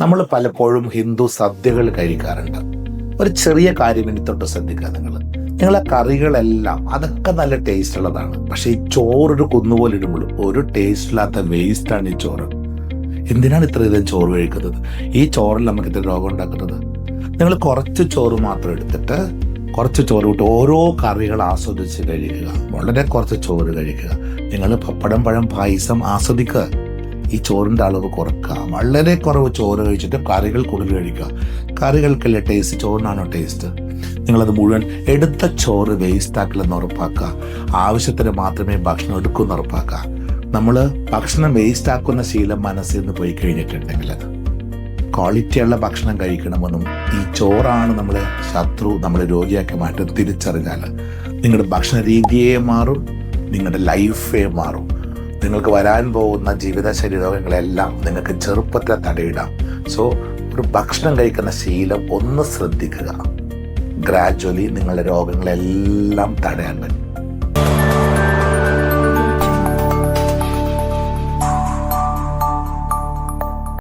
നമ്മൾ പലപ്പോഴും ഹിന്ദു സദ്യകൾ കഴിക്കാറുണ്ട്. ഒരു ചെറിയ കാര്യം ഇനി തൊട്ട് ശ്രദ്ധിക്കുക നിങ്ങൾ. നിങ്ങളെ കറികളെല്ലാം അതൊക്കെ നല്ല ടേസ്റ്റ് ഉള്ളതാണ്. പക്ഷേ ഈ ചോറൊരു കുന്നുപോലെ ഇടുമ്പോൾ ഒരു ടേസ്റ്റ് ഇല്ലാത്ത വേസ്റ്റാണ് ഈ ചോറ്. എന്തിനാണ് ഇത്രയധികം ചോറ് കഴിക്കുന്നത്? ഈ ചോറിൽ നമുക്ക് ഇത്ര രോഗം ഉണ്ടാക്കുന്നത്? നിങ്ങൾ കുറച്ച് ചോറ് മാത്രം എടുത്തിട്ട് കുറച്ച് ചോറ് വിട്ട് ഓരോ കറികൾ ആസ്വദിച്ച് കഴിക്കുക. വളരെ കുറച്ച് ചോറ് കഴിക്കുക. നിങ്ങൾ പപ്പടം പഴം പായസം ആസ്വദിക്കുക. ഈ ചോറിന്റെ അളവ് കുറക്കുക. വളരെ കുറവ് ചോറ് കഴിച്ചിട്ട് കറികൾ കൂടുതൽ കഴിക്കുക. കറികൾക്കല്ലേ ടേസ്റ്റ് ചോറിനാണോ ടേസ്റ്റ് നിങ്ങളത് മുഴുവൻ എടുത്ത ചോറ് വേസ്റ്റാക്കില്ലെന്ന് ഉറപ്പാക്കുക. ആവശ്യത്തിന് മാത്രമേ ഭക്ഷണം എടുക്കൂ എന്ന് ഉറപ്പാക്കുക. നമ്മൾ ഭക്ഷണം വേസ്റ്റാക്കുന്ന ശീലം മനസ്സിൽ നിന്ന് പോയി കഴിഞ്ഞിട്ടുണ്ടെങ്കിൽ ക്വാളിറ്റിയുള്ള ഭക്ഷണം കഴിക്കണമെന്നും ഈ ചോറാണ് നമ്മളെ ശത്രു നമ്മളെ രോഗിയാക്കി മാറ്റും തിരിച്ചറിഞ്ഞാൽ നിങ്ങളുടെ ഭക്ഷണ രീതിയെ മാറും നിങ്ങളുടെ ലൈഫേ മാറും. നിങ്ങൾക്ക് വരാൻ പോകുന്ന ജീവിതശൈലി രോഗങ്ങളെല്ലാം നിങ്ങൾക്ക് ചെറുപ്പത്തിൽ തടയിടാം. സോ ഒരു ഭക്ഷണം കഴിക്കുന്ന ശീലം ഒന്ന് ശ്രദ്ധിക്കുക. ഗ്രാജ്വലി നിങ്ങളുടെ രോഗങ്ങളെല്ലാം തടയാൻ പറ്റും.